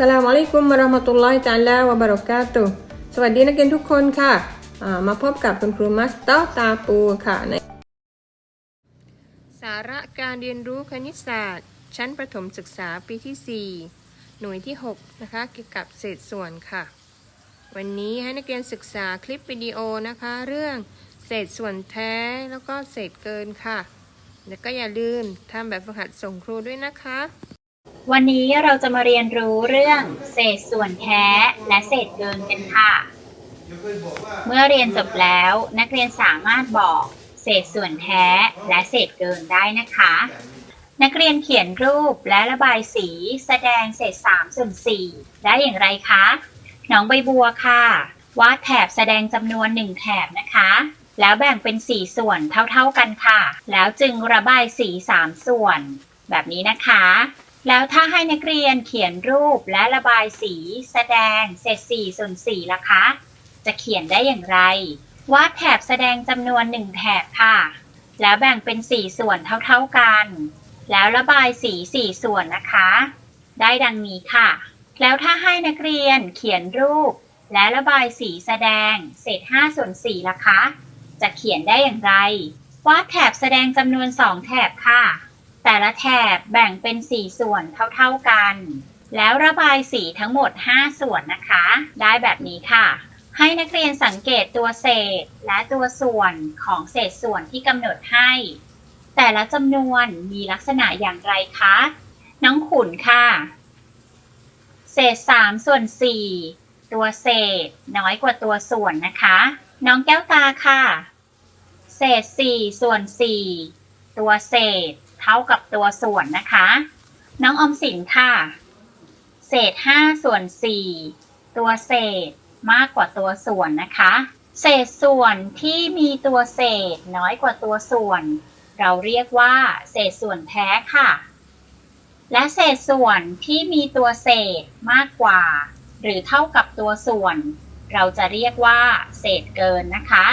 สลามอะลัยกุมวะราะมะตุลลอฮิตะอาลาวะบะเราะกาตุสวัสดีนักเรียนทุกคนค่ะมาพบกับคุณครูมัสเตอร์ตาปูค่ะในสาระการเรียนรู้คณิตศาสตร์ ชั้นประถมศึกษาปีที่ 4 หน่วยที่ 6 นะคะเกี่ยวกับเศษส่วนค่ะ วันนี้ให้นักเรียนศึกษาคลิปวิดีโอนะคะ เรื่องเศษส่วนแท้แล้วก็เศษเกินค่ะ แล้วก็อย่าลืมทำแบบฝึกหัดส่งครูด้วยนะคะ วันนี้เราจะมาเรียนรู้เรื่องเศษส่วนแท้และเศษเกินกันค่ะ เมื่อเรียนจบแล้วนักเรียนสามารถบอกเศษส่วนแท้และเศษเกินได้นะคะ นักเรียนเขียนรูปและระบายสีแสดงเศษ3ส่วน4ได้อย่างไรคะ น้องใบบัวค่ะ วาดแถบแสดงจำนวน 1 แถบนะคะ แล้วแบ่งเป็น 4 ส่วนเท่าๆกันค่ะ แล้วจึงระบายสี 3 ส่วน แบบนี้นะคะ แล้วถ้าให้นักเรียนเขียนรูปและระบายสีแสดงเศษ4ส่วน4ล่ะคะ จะเขียนได้อย่างไรวาดแถบแสดงจำนวน1แถบค่ะ แล้วแบ่งเป็น4ส่วนเท่าๆกัน แล้วระบายสี4ส่วนนะคะ ได้ดังนี้ค่ะ แล้วถ้าให้นักเรียนเขียนรูป และระบายสีแสดงเศษ5ส่วน4ล่ะคะ จะเขียนได้อย่างไรวาดแถบแสดงจำนวน2แถบค่ะ แต่ละแถบแบ่งเป็น 4 ส่วนเท่าๆกัน แล้วระบายสีทั้งหมด 5 ส่วนนะคะ ได้แบบนี้ค่ะ ให้นักเรียนสังเกตตัวเศษและตัวส่วนของเศษส่วนที่กำหนดให้ แต่ละจำนวนมีลักษณะอย่างไรคะ น้องขุนค่ะ เศษ 3 ส่วน 4 ตัวเศษน้อยกว่าตัวส่วนนะคะ น้องแก้วตาค่ะ เศษ 4 ส่วน 4 ตัวเศษ เท่ากับตัวส่วนนะคะ น้องอมสินค่ะ เศษ 5 ส่วน 4 ตัวเศษมากกว่าตัวส่วนนะคะ เศษส่วนที่มีตัวเศษน้อยกว่าตัวส่วน เราเรียกว่า เศษส่วนแท้ค่ะ และเศษส่วนที่มีตัวเศษมากกว่า หรือเท่ากับตัวส่วน เราจะเรียกว่า เศษเกินนะคะ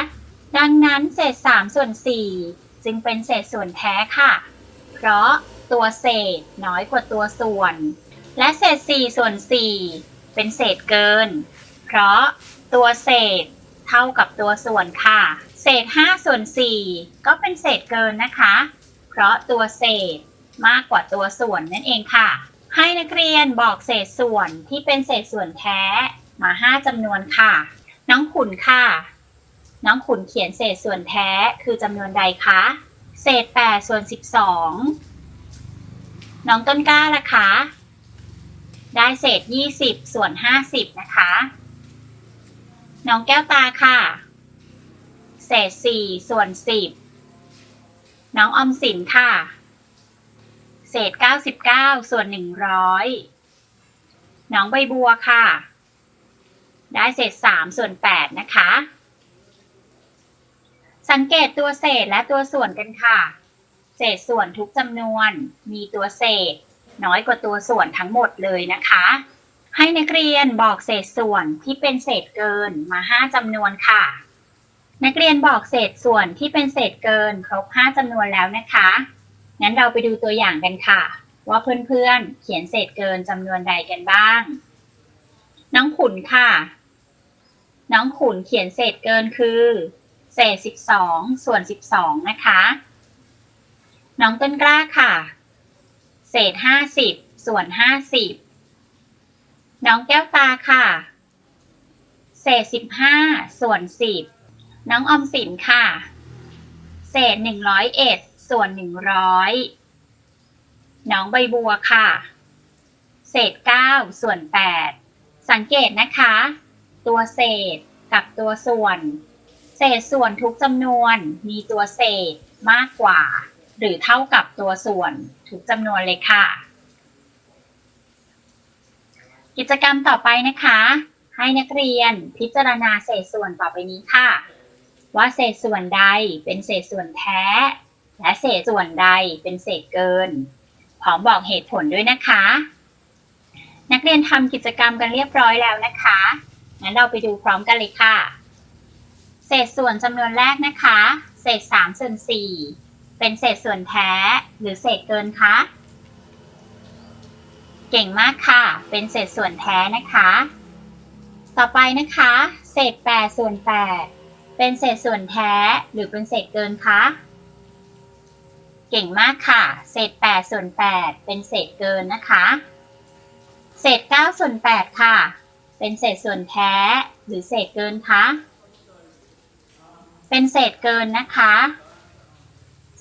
ดังนั้นเศษ3ส่วน4จึงเป็นเศษส่วนแท้ค่ะ เพราะตัวเศษน้อยกว่าตัวส่วน และเศษ 4 ส่วน 4 เป็นเศษเกิน เพราะตัวเศษเท่ากับตัวส่วนค่ะ เศษ 5 ส่วน 4 ก็เป็นเศษเกินนะคะ เพราะตัวเศษมากกว่าตัวส่วนนั่นเองค่ะ ให้นักเรียนบอกเศษส่วนที่เป็นเศษส่วนแท้มา 5จำนวนค่ะ น้องขุนค่ะ น้องขุนเขียนเศษส่วนแท้คือจำนวนใดคะ เศษ8ส่วน12น้องต้นกล้าล่ะคะ ได้เศษ20ส่วน50นะคะ น้องแก้วตาค่ะ เศษ4ส่วน10น้องอมสินค่ะ เศษ99ส่วน100น้องใบบัวค่ะ ได้เศษ3ส่วน8นะคะ สังเกตตัวเศษและตัวส่วนกันค่ะ เศษส่วนทุกจำนวน มีตัวเศษ น้อยกว่าตัวส่วนทั้งหมดเลยนะคะ ให้นักเรียนบอกเศษส่วนที่เป็นเศษเกินมา 5จำนวนค่ะ นักเรียนบอกเศษส่วนที่เป็นเศษเกินครบ 5จำนวนแล้วนะคะ งั้นเราไปดูตัวอย่างกันค่ะ ว่าเพื่อนๆเขียนเศษเกินจำนวนใดกันบ้าง น้องขุนค่ะ น้องขุนเขียนเศษเกินคือ เศษ12ส่วน12นะคะ น้องต้นกล้าค่ะ เศษ50ส่วน50น้องแก้วตาค่ะ เศษ15ส่วน10น้องอมสินค่ะ เศษ101ส่วน100น้องใบบัวค่ะ เศษ9ส่วน8สังเกตนะคะ ตัวเศษกับตัวส่วน เศษส่วนทุกจำนวนมีตัวเศษมากกว่า หรือเท่ากับตัวส่วนทุกจำนวนเลยค่ะ กิจกรรมต่อไปนะคะ ให้นักเรียนพิจารณาเศษส่วนต่อไปนี้ค่ะ ว่าเศษส่วนใดเป็นเศษส่วนแท้ และเศษส่วนใดเป็นเศษเกินพร้อมบอกเหตุผลด้วยนะคะ นักเรียนทำกิจกรรมกันเรียบร้อยแล้วนะคะงั้นเราไปดูพร้อมกันเลยค่ะ เศษส่วนจำนวนแรกนะคะ เศษ3ส่วน4เป็นเศษส่วนแท้ หรือเศษเกินคะ เก่งมากค่ะ เป็นเศษส่วนแท้นะคะ ต่อไปนะคะ เศษ8ส่วน8เป็นเศษส่วนแท้ หรือเป็นเศษเกินคะ เก่งมากค่ะ เศษ8ส่วน8เป็นเศษเกินนะคะ เศษ9ส่วน8ค่ะ เป็นเศษส่วนแท้ หรือเศษเกินคะ เป็นเศษเกินนะคะ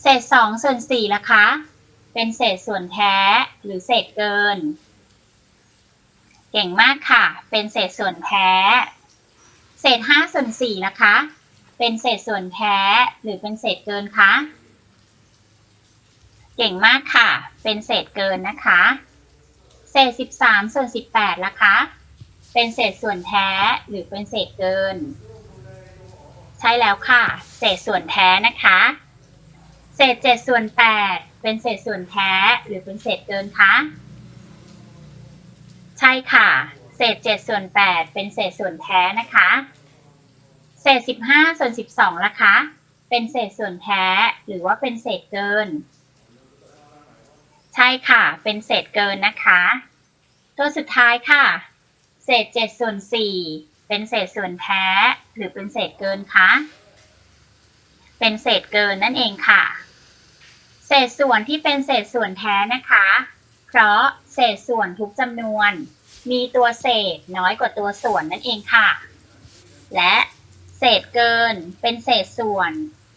เศษ2ส่วน4ล่ะคะ เป็นเศษส่วนแท้หรือเศษเกิน เก่งมากค่ะ เป็นเศษส่วนแท้ เศษ5ส่วน4ล่ะคะ เป็นเศษส่วนแท้หรือเป็นเศษเกินคะ เก่งมากค่ะ เป็นเศษเกินนะคะ เศษ13ส่วน18ล่ะคะ เป็นเศษส่วนแท้หรือเป็นเศษเกิน ใช่แล้วค่ะ เศษส่วนแท้นะคะ เศษ7ส่วน8เป็นเศษส่วนแท้ หรือเป็นเศษเกินคะ ใช่ค่ะ เศษ7ส่วน8เป็นเศษส่วนแท้นะคะ เศษ15ส่วน12ล่ะคะ เป็นเศษส่วนแท้ หรือว่าเป็นเศษเกิน ใช่ค่ะ เป็นเศษเกินนะคะ ตัวสุดท้ายค่ะ เศษ7ส่วน4 เป็นเศษส่วนแท้ หรือเป็นเศษเกินคะ เป็นเศษเกินนั่นเองค่ะ เศษส่วนที่เป็นเศษส่วนแท้นะคะ เพราะเศษส่วนทุกจำนวน มีตัวเศษน้อยกว่าตัวส่วนนั่นเองค่ะ และเศษเกินเป็นเศษส่วน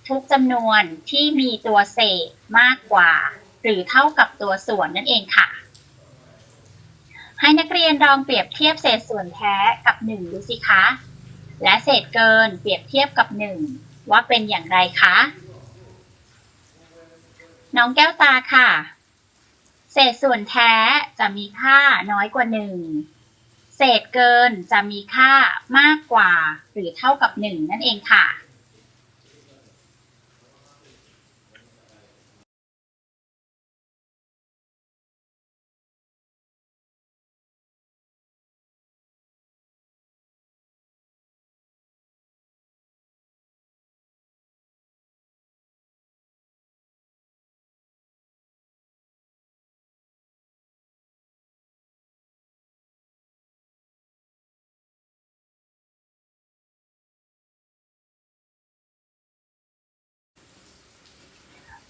ทุกจำนวนที่มีตัวเศษมากกว่า หรือเท่ากับตัวส่วนนั่นเองค่ะ ให้นักเรียนลองเปรียบเทียบเศษส่วนแท้กับ 1 ดูสิคะ และเศษเกินเปรียบเทียบกับ 1 ว่าเป็นอย่างไรคะ น้องแก้วตาค่ะ เศษส่วนแท้จะมีค่าน้อยกว่า 1 เศษเกินจะมีค่ามากกว่าหรือเท่ากับ 1 นั่นเองค่ะ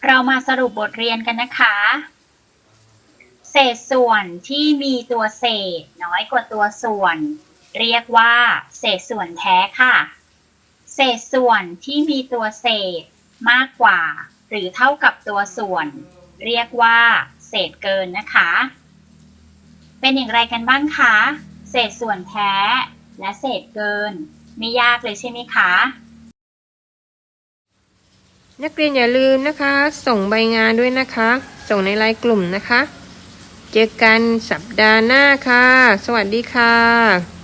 เรามาสรุปบทเรียนกันนะคะ เศษส่วนที่มีตัวเศษน้อยกว่าตัวส่วน เรียกว่า เศษส่วนแท้ค่ะ เศษส่วนที่มีตัวเศษมากกว่า หรือเท่ากับตัวส่วน เรียกว่า เศษเกินนะคะ เป็นอย่างไรกันบ้างคะ เศษส่วนแท้และเศษเกิน ไม่ยากเลยใช่ไหมคะ นักเรียนอย่าลืมนะคะ ส่งใบงานด้วยนะคะ ส่งในไลน์กลุ่มนะคะ เจอกันสัปดาห์หน้าค่ะ สวัสดีค่ะ